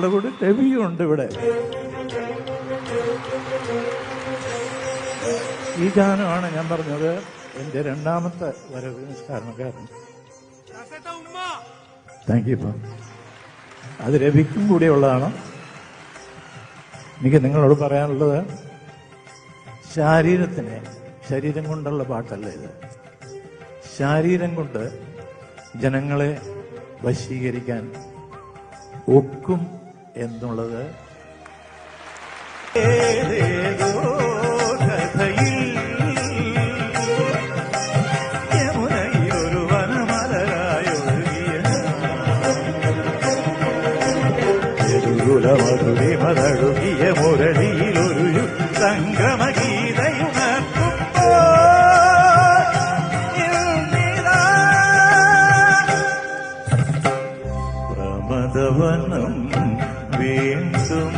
കൂടെ രവിയുണ്ട് ഇവിടെ. ഈ ഗാനമാണ് ഞാൻ പറഞ്ഞത് എന്റെ രണ്ടാമത്തെ വരവിന് കാരണക്കാരൻ. താങ്ക് യു അത് രവിക്കും കൂടിയുള്ളതാണ് എനിക്ക് നിങ്ങളോട് പറയാനുള്ളത് ശാരീരത്തിനെ ശരീരം കൊണ്ടുള്ള പാട്ടല്ല ഇത്. ശാരീരം കൊണ്ട് ജനങ്ങളെ വശീകരിക്കാൻ ഒക്കും എന്നുള്ളത് ഏതേതോ മുരളിയിലൊരു മുരളിയിലൊരു പ്രമദവനം വീണ്ടും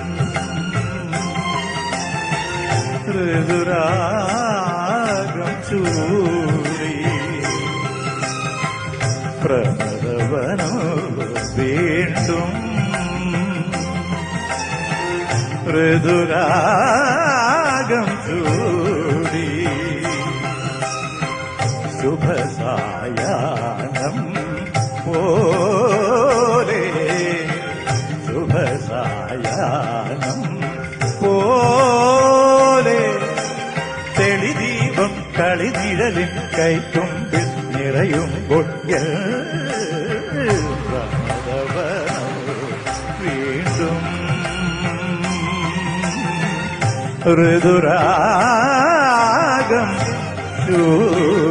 ഋതുരാഗം ചൂടി പ്രമദവനം വീണ്ടും ഋതുരാഗം ചൂടി ശുഭസായാനം പോലെ ശുഭസായാനം പോലെ തെളിദീപം കളിനിഴലിൻ കൈത്തുമ്പിൽ നിറയുമ്പോൾ വീണ്ടും ഋതുരാഗം ചൂടി